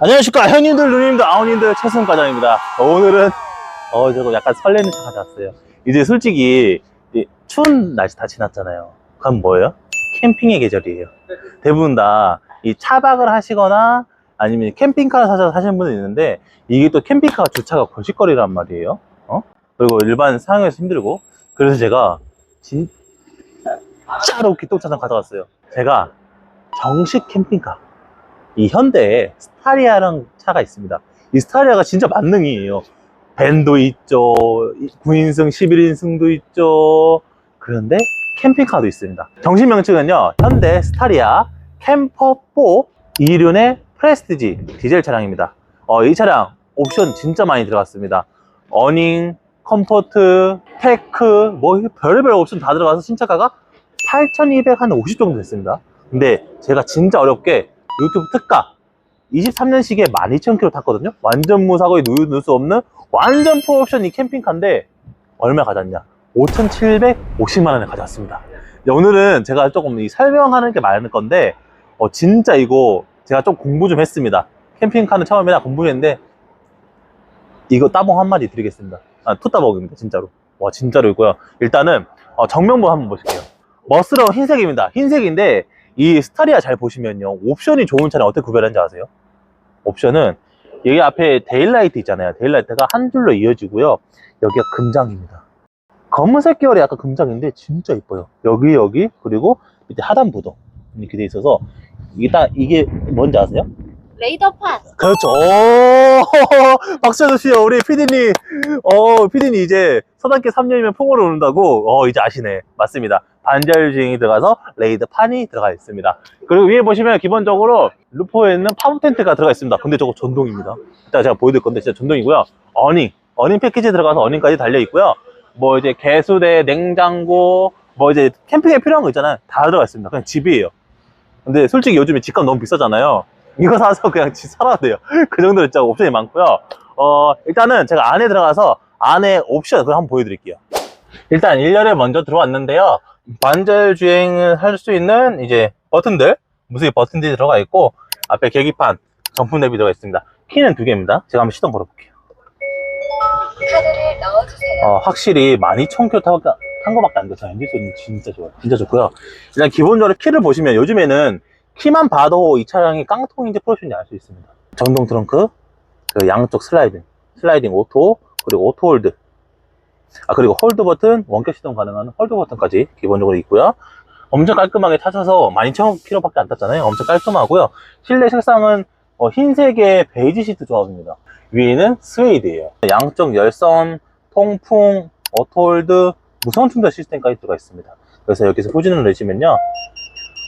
안녕하십니까. 형님들 누님들 아우님들 최승 과장입니다. 오늘은 어 저거 약간 설레는 차 가져왔어요. 이제 솔직히 이 추운 날씨 다 지났잖아요. 그럼 뭐예요? 캠핑의 계절이에요. 대부분 다 이 차박을 하시거나 아니면 캠핑카를 사셔서 사시는 분들 있는데 이게 또 캠핑카 주차가 거실거리란 말이에요. 어? 그리고 일반 사용에서 힘들고. 그래서 제가 진짜로 기똥차선 가져왔어요. 제가 정식 캠핑카 이 현대에 스타리아라는 차가 있습니다. 이 스타리아가 진짜 만능이에요. 밴도 있죠. 9인승, 11인승도 있죠. 그런데 캠핑카도 있습니다. 정식 명칭은요. 현대 스타리아 캠퍼 4 2륜의 프레스티지 디젤 차량입니다. 어, 이 차량 옵션 진짜 많이 들어갔습니다. 어닝, 컴포트, 테크, 뭐 별의별 옵션 다 들어가서 신차가가 8,250 정도 됐습니다. 근데 제가 진짜 어렵게 유튜브 특가 23년식에 12,000km 탔거든요. 완전 무사고에 누울 수 없는 완전 풀옵션 이 캠핑카인데 얼마 가졌냐? 5,750만 원에 가져왔습니다. 네, 오늘은 제가 조금 이 설명하는 게 많을 건데 어, 진짜 이거 제가 좀 공부 좀 했습니다. 캠핑카는 처음에 공부 했는데 이거 따봉 한 마디 드리겠습니다. 아, 투 따봉입니다. 진짜로. 와 진짜로 있고요. 일단은 어, 정면부 한번 보실게요. 머스러 흰색입니다. 흰색인데 이 스타리아 잘 보시면요. 옵션이 좋은 차량 어떻게 구별하는지 아세요? 옵션은 여기 앞에 데일라이트 있잖아요. 데일라이트가 한 줄로 이어지고요. 여기가 금장입니다. 검은색 계열의 약간 금장인데 진짜 이뻐요. 여기 여기 그리고 밑에 하단부도 이렇게 돼 있어서 이게 딱 이게 뭔지 아세요? 레이더판 그렇죠. 오, 박수 주시오. 우리 피디님. 어, 피디님 이제 서당계 3년이면 풍어를 오른다고. 어, 이제 아시네. 맞습니다. 반절 주행이 들어가서 레이드 판이 들어가 있습니다. 그리고 위에 보시면 기본적으로 루퍼에 있는 파브 텐트가 들어가 있습니다. 근데 저거 전동입니다. 이따 제가 보여드릴 건데 진짜 전동이고요. 어닝. 어닝 패키지 들어가서 어닝까지 달려 있고요. 뭐 이제 개수대, 냉장고, 뭐 이제 캠핑에 필요한 거 있잖아요. 다 들어가 있습니다. 그냥 집이에요. 근데 솔직히 요즘에 집값 너무 비싸잖아요. 이거 사서 그냥 집 살아도 돼요. 그 정도로 진짜 옵션이 많고요. 어, 일단은 제가 안에 들어가서 안에 옵션 그걸 한번 보여드릴게요. 일단 1열에 먼저 들어왔는데요. 반절 주행을 할 수 있는 이제 버튼들, 무수히 버튼들이 들어가 있고 앞에 계기판, 정품 내비 들어가 있습니다. 키는 두 개입니다. 제가 한번 시동 걸어볼게요. 카드를 넣어주세요. 어, 확실히 12,000km 탄, 탄 거밖에 안 돼서 엔진 소리는 진짜 좋아요. 진짜 좋고요. 일단 기본적으로 키를 보시면 요즘에는 키만 봐도 이 차량이 깡통인지 프로션인지 알 수 있습니다. 전동 트렁크, 그 양쪽 슬라이딩, 슬라이딩 오토, 그리고 오토 홀드. 아, 그리고 홀드 버튼, 원격 시동 가능한 홀드 버튼까지 기본적으로 있고요. 엄청 깔끔하게 타셔서 12,000km밖에 안 탔잖아요. 엄청 깔끔하고요. 실내 색상은 어, 흰색의 베이지 시트 조합입니다. 위에는 스웨이드예요. 양쪽 열선, 통풍, 오토홀드, 무선 충전 시스템까지 들어가 있습니다. 그래서 여기서 후진을 내시면요.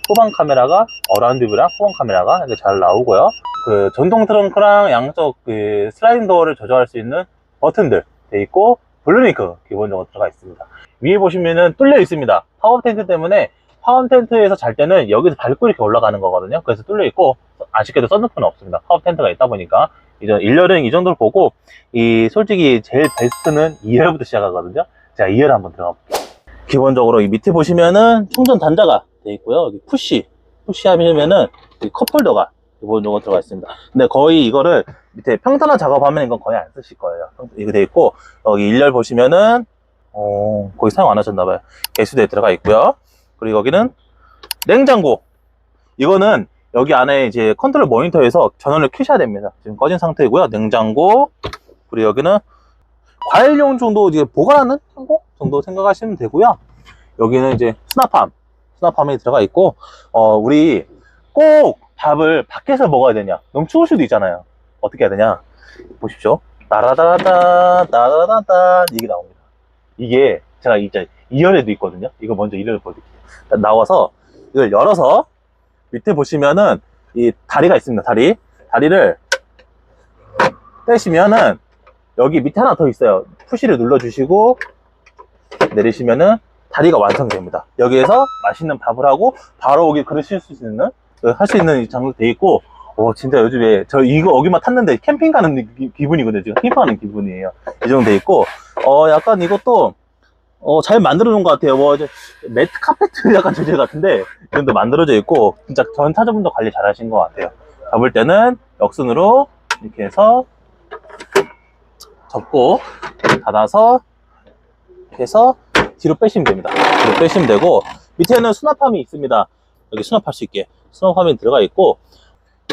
후방 카메라가 어라운드 뷰랑 후방 카메라가 이렇게 잘 나오고요. 그 전동 트렁크랑 양쪽 그 슬라이딩 도어를 조절할 수 있는 버튼들 돼 있고 블루링크 기본적으로 들어가 있습니다. 위에 보시면은 뚫려 있습니다. 파워 텐트 때문에 파워 텐트에서 잘 때는 여기서 밟고 이렇게 올라가는 거거든요. 그래서 뚫려 있고 아쉽게도 썬루프는 없습니다. 파워 텐트가 있다 보니까 이제 1열은 이 정도를 보고 이 솔직히 제일 베스트는 2열부터 시작하거든요. 제가 2열 한번 들어가 볼게요. 기본적으로 이 밑에 보시면은 충전 단자가 돼 있고요. 여기 푸시 푸시 하면은 이 컵홀더가 기본적으로 들어가 있습니다. 근데 거의 이거를 밑에 평탄화 작업하면 이건 거의 안 쓰실 거예요. 이거 돼 있고 여기 1열 보시면은 어, 거의 사용 안 하셨나봐요. 개수대에 들어가 있고요. 그리고 여기는 냉장고. 이거는 여기 안에 이제 컨트롤 모니터에서 전원을 켜셔야 됩니다. 지금 꺼진 상태이고요. 냉장고. 그리고 여기는 과일용 정도 이제 보관하는 창고 정도 생각하시면 되고요. 여기는 이제 수납함. 수납함이 들어가 있고, 어, 우리 꼭 밥을 밖에서 먹어야 되냐? 너무 추울 수도 있잖아요. 어떻게 해야 되냐? 보십시오. 따라다라다, 따라다라다, 이게 나옵니다. 이게 제가 이제 2열에도 있거든요. 이거 먼저 2열 보여드릴게요. 나와서 이걸 열어서 밑에 보시면은 이 다리가 있습니다. 다리. 다리를 떼시면은 여기 밑에 하나 더 있어요. 푸시를 눌러주시고 내리시면은 다리가 완성됩니다. 여기에서 맛있는 밥을 하고 바로 여기 그릇 수 있는 할 수 있는 장도 돼 있고 오 진짜 요즘에 저 이거 여기만 탔는데 캠핑 가는 기- 기분이거든요. 지금 캠핑하는 기분이에요. 이 정도 돼 있고 어 약간 이것도 어, 잘 만들어 놓은 것 같아요. 뭐, 이제, 매트 카페트 약간 주제 같은데, 이 정도 만들어져 있고, 진짜 전 타자분도 관리 잘 하신 것 같아요. 접을 때는 역순으로 이렇게 해서 접고 닫아서 이렇게 해서 뒤로 빼시면 됩니다. 뒤로 빼시면 되고 밑에는 수납함이 있습니다. 여기 수납할 수 있게 수납함이 들어가 있고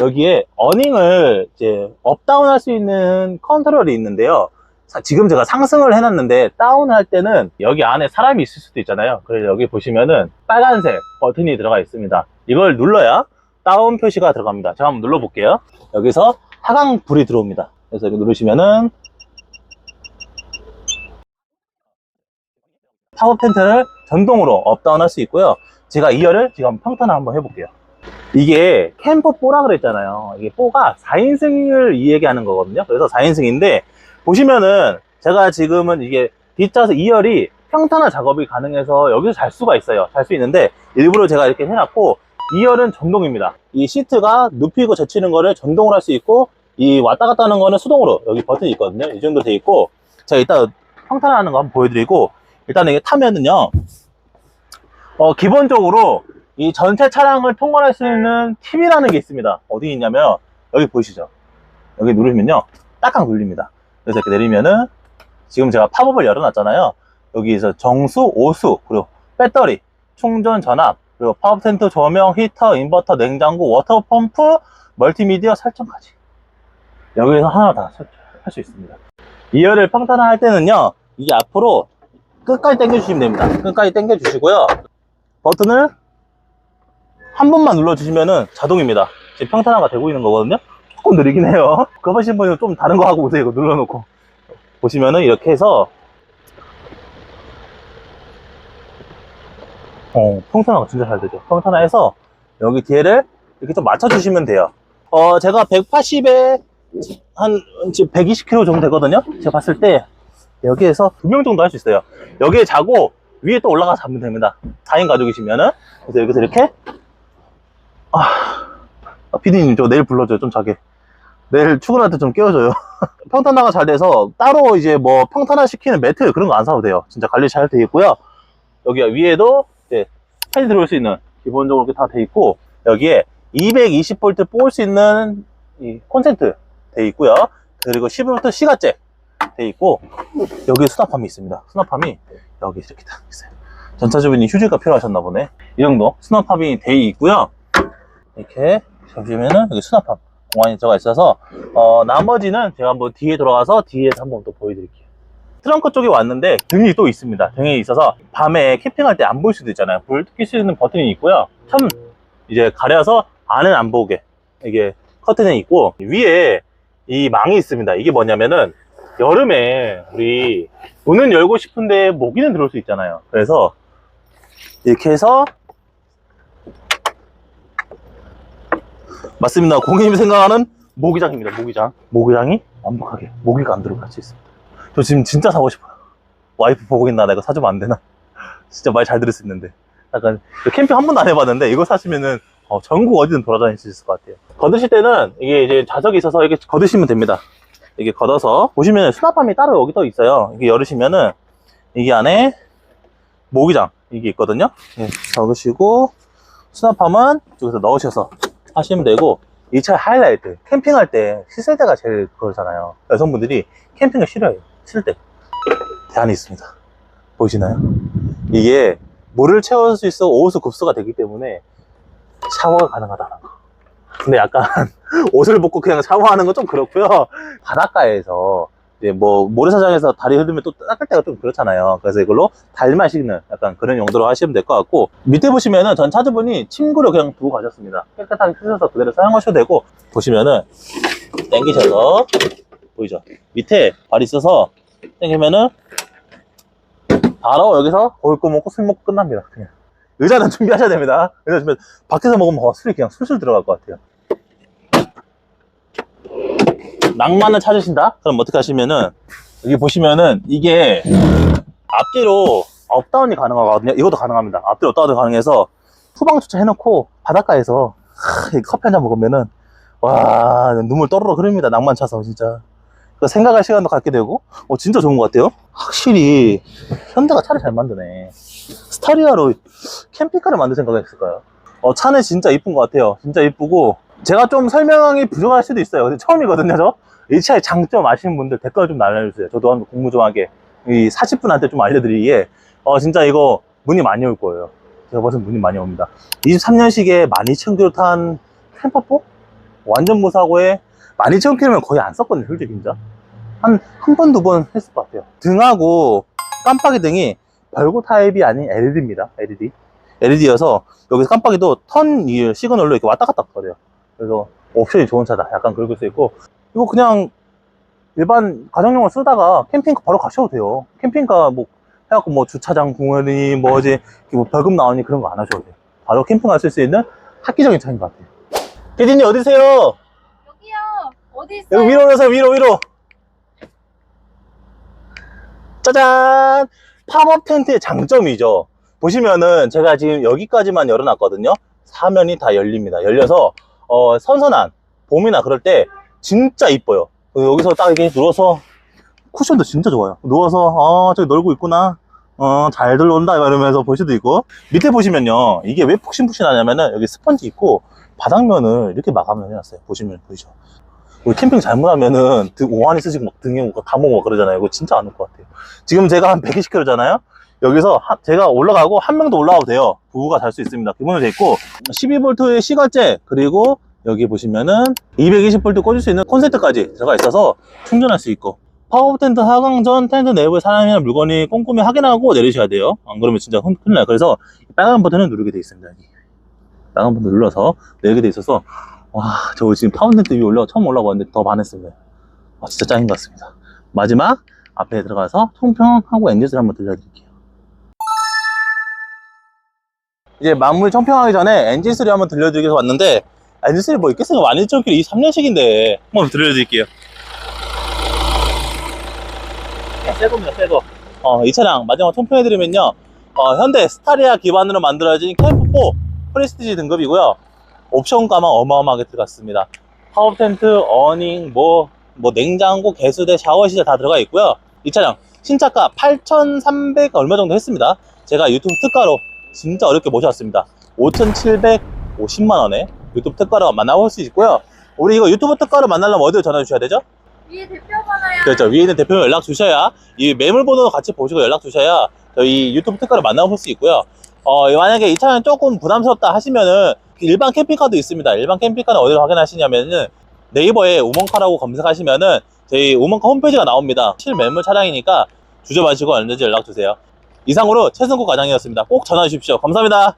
여기에 어닝을 이제 업다운 할 수 있는 컨트롤이 있는데요. 사- 지금 제가 상승을 해놨는데 다운할 때는 여기 안에 사람이 있을 수도 있잖아요. 그래서 여기 보시면은 빨간색 버튼이 들어가 있습니다. 이걸 눌러야 다운 표시가 들어갑니다. 제가 한번 눌러볼게요. 여기서 하강 불이 들어옵니다. 그래서 이거 누르시면은 파워 텐트를 전동으로 업다운 할 수 있고요. 제가 2열을 지금 평탄화 한번 해볼게요. 이게 캠퍼 4라 그랬잖아요. 이게 4가 4인승을 이 얘기하는 거거든요. 그래서 4인승인데 보시면은 제가 지금은 이게 뒷좌석 2열이 평탄화 작업이 가능해서 여기서 잘 수가 있어요. 잘 수 있는데 일부러 제가 이렇게 해놨고 2열은 전동입니다. 이 시트가 눕히고 젖히는 거를 전동으로 할 수 있고 이 왔다 갔다 하는 거는 수동으로 여기 버튼이 있거든요. 이 정도 돼 있고 제가 이따 평탄화 하는 거 한번 보여드리고 일단 이게 타면은요 어, 기본적으로 이 전체 차량을 통과할 수 있는 팁이라는 게 있습니다. 어디 있냐면 여기 보이시죠? 여기 누르면요 딱딱 눌립니다. 그래서 이렇게 내리면은 지금 제가 팝업을 열어놨잖아요. 여기에서 정수, 오수, 그리고 배터리, 충전 전압, 그리고 텐트 조명, 히터, 인버터, 냉장고, 워터 펌프, 멀티미디어 설정까지 여기에서 하나 다 설정할 수 있습니다. 2열을 평탄화 할 때는요 이게 앞으로 끝까지 당겨주시면 됩니다. 끝까지 당겨주시고요. 버튼을 한 번만 눌러주시면은 자동입니다. 지금 평탄화가 되고 있는 거거든요. 조금 느리긴 해요. 그거 하신 분은 좀 다른 거 하고 오세요. 이거 눌러놓고. 보시면은 이렇게 해서 어, 평탄화가 진짜 잘 되죠. 평탄화해서 여기 뒤에를 이렇게 좀 맞춰주시면 돼요. 어, 제가 180에 한 120kg 정도 되거든요. 제가 봤을 때 여기에서 두 명 정도 할 수 있어요. 여기에 자고 위에 또 올라가서 자면 됩니다. 4인 가족이시면은. 그래서 여기서 이렇게. 아, 아, 피디님 저 내일 불러줘요. 좀 자게. 내일 출근할 때 좀 깨워줘요. 평탄화가 잘 돼서 따로 이제 뭐 평탄화 시키는 매트 그런 거 안 사도 돼요. 진짜 관리 잘 돼 있고요. 여기 위에도 이제 팬이 들어올 수 있는 기본적으로 이렇게 다 돼 있고 여기에 220V 뽑을 수 있는 이 콘센트 돼 있고요. 그리고 10V 시가잭 돼 있고 여기 수납함이 있습니다. 수납함이 여기 이렇게 딱 있어요. 전차주분이 휴지가 필요하셨나 보네. 이 정도 수납함이 돼 있고요. 이렇게 보시면은 여기 수납함 공간이 들어가 있어서 어, 나머지는 제가 한번 뒤에 들어가서 뒤에서 한번 또 보여드릴게요. 트렁크 쪽에 왔는데 등이 또 있습니다. 등이 있어서 밤에 캠핑할 때 안 보일 수도 있잖아요. 불켤수 있는 버튼이 있고요. 참 이제 가려서 안은 안 보게 이게 커튼이 있고 위에 이 망이 있습니다. 이게 뭐냐면은 여름에 우리 문은 열고 싶은데 모기는 들어올 수 있잖아요. 그래서 이렇게 해서 맞습니다. 공인님이 생각하는 모기장입니다. 모기장. 모기장이 완벽하게 모기가 안 들어갈 수 있습니다. 저 지금 진짜 사고 싶어요. 와이프 보고 있나? 내가 사주면 안 되나? 진짜 말 잘 들을 수 있는데. 약간 캠핑 한 번도 안 해봤는데 이거 사시면은 어, 전국 어디든 돌아다닐 수 있을 것 같아요. 걷으실 때는 이게 이제 좌석이 있어서 이렇게 걷으시면 됩니다. 이게 걷어서 보시면 수납함이 따로 여기 또 있어요. 이게 열으시면은 이게 안에 모기장 이게 있거든요. 예, 적으시고 수납함은 이쪽에서 넣으셔서 하시면 되고 이 차의 하이라이트 캠핑할 때 씻을 때가 제일 그러잖아요. 여성분들이 캠핑을 싫어해요. 쉴 때. 대안이 있습니다. 보이시나요? 이게 물을 채울 수 있어 오호수 급수가 되기 때문에 샤워가 가능하다는 거. 근데 약간 옷을 벗고 그냥 샤워하는 건 좀 그렇고요. 바닷가에서 이제 뭐 모래사장에서 다리 흐르면 또 닦을 때가 좀 그렇잖아요. 그래서 이걸로 달만 씻는 약간 그런 용도로 하시면 될 것 같고 밑에 보시면은 전 차주분이 침구를 그냥 두고 가셨습니다. 깨끗하게 씻어서 그대로 사용하셔도 되고 보시면은 당기셔서 보이죠? 밑에 발이 있어서 당기면은 바로 여기서 거울 거 먹고 술 먹고 끝납니다. 그냥. 의자는 준비하셔야 됩니다. 의자 준비 밖에서 먹으면 어, 술이 그냥 술술 들어갈 것 같아요. 낭만을 찾으신다? 그럼 어떻게 하시면은 여기 보시면은 이게 앞뒤로 업다운이 가능하거든요. 이것도 가능합니다. 앞뒤로 업다운이 가능해서 후방 주차 해놓고 바닷가에서 하, 이 커피 한 잔 먹으면은 와 눈물 떠르르 흐릅니다. 낭만 차서 진짜. 그 생각할 시간도 갖게 되고 어, 진짜 좋은 것 같아요. 확실히 현대가 차를 잘 만드네. 스타리아로 캠핑카를 만들 생각이 있을까요? 어, 차는 진짜 이쁜 것 같아요. 진짜 이쁘고 제가 좀 설명이 부족할 수도 있어요. 근데 처음이거든요, 저. 이 차의 장점 아시는 분들 댓글 좀 날려주세요. 저도 한번 공부 좀 하게. 이 40분한테 좀 알려드리기에, 어, 진짜 이거 문의 많이 올 거예요. 제가 봐서 문의 많이 옵니다. 23년식에 12,000km 탄 캠퍼4? 완전 무사고에 12,000km면 거의 안 썼거든요, 솔직히 진짜. 한, 한 번, 두 번 했을 것 같아요. 등하고 깜빡이 등이 별고 타입이 아닌 LED입니다, LED. LED여서 여기서 깜빡이도 턴이 시그널로 이렇게 왔다 갔다 거려요. 그래서 옵션이 좋은 차다. 약간 긁을 수 있고. 이거 그냥 일반 가정용으로 쓰다가 캠핑카 바로 가셔도 돼요. 캠핑카 뭐 해갖고 뭐 주차장 공원이 뭐지 뭐 벌금 나오니 그런 거 안 하셔도 돼요. 바로 캠핑카 쓸수 있는 획기적인 차인 것 같아요. 피디님 어디세요? 여기요. 어디 있어요? 여기 위로 오세요 위로 위로 짜잔 팝업 텐트의 장점이죠 보시면은 제가 지금 여기까지만 열어놨거든요 사면이 다 열립니다 열려서 어, 선선한 봄이나 그럴 때 진짜 이뻐요. 어, 여기서 딱 이렇게 누워서 쿠션도 진짜 좋아요. 누워서 어 저기 놀고 있구나. 어 잘 들어온다. 이러면서 볼 수도 있고. 밑에 보시면요. 이게 왜 푹신푹신하냐면은 여기 스펀지 있고 바닥면을 이렇게 마감을 해놨어요. 보시면 보이죠? 우리 캠핑 잘못하면은 등 오한이 쓰시고 막 등에 뭐다 먹고 막 그러잖아요. 이거 진짜 안 올 것 같아요. 지금 제가 한 120km잖아요. 여기서 하- 제가 올라가고 한 명도 올라가도 돼요. 부부가 잘 수 있습니다. 기본으로 돼 있고 12V의 시가제 그리고 여기 보시면은 220V 꽂을 수 있는 콘센트까지 들어가 있어서 충전할 수 있고 파워 텐트 하강 전 텐트 내부에 사람이나 물건이 꼼꼼히 확인하고 내리셔야 돼요. 안 그러면 진짜 큰- 큰일 나요. 그래서 빨간 버튼을 누르게 돼 있습니다. 빨간 버튼 눌러서 내리게 돼 있어서 와, 저 지금 파운텐트 위에 올라 처음 올라왔는데 더 반했습니다. 와, 진짜 짱인 것 같습니다. 마지막 앞에 들어가서 총평하고 엔진을 한번 들려드릴게요. 이제 마무리 총평하기 전에 엔진 소리 한번 들려드리기 위해서 왔는데 엔진 소리 뭐 있겠어요? 12,000km 이 3년식인데 한번 들려드릴게요. 새 겁니다, 새 거. 어, 이 차량 마지막 총평해드리면요. 어, 현대 스타리아 기반으로 만들어진 캠프4 프레스티지 등급이고요. 옵션가만 어마어마하게 들어갔습니다. 파워 텐트, 어닝, 뭐, 뭐 냉장고, 개수대, 샤워 시설 다 들어가 있고요. 이 차량 신차가 8,300 얼마 정도 했습니다. 제가 유튜브 특가로 진짜 어렵게 모셔왔습니다. 5,750만 원에 유튜브 특가로 만나볼 수 있고요. 우리 이거 유튜브 특가로 만나려면 어디로 전화 주셔야 되죠? 위에 대표 번호요. 그렇죠. 위에 있는 대표 연락 주셔야 이 매물 번호 같이 보시고 연락 주셔야 저희 유튜브 특가를 만나볼 수 있고요. 어, 만약에 이 차는 조금 부담스럽다 하시면은 일반 캠핑카도 있습니다. 일반 캠핑카는 어디로 확인하시냐면은 네이버에 우먼카라고 검색하시면은 저희 우먼카 홈페이지가 나옵니다. 실매물 차량이니까 주저 마시고 언제든지 연락 주세요. 이상으로 최승국 과장이었습니다. 꼭 전화 주십시오. 감사합니다.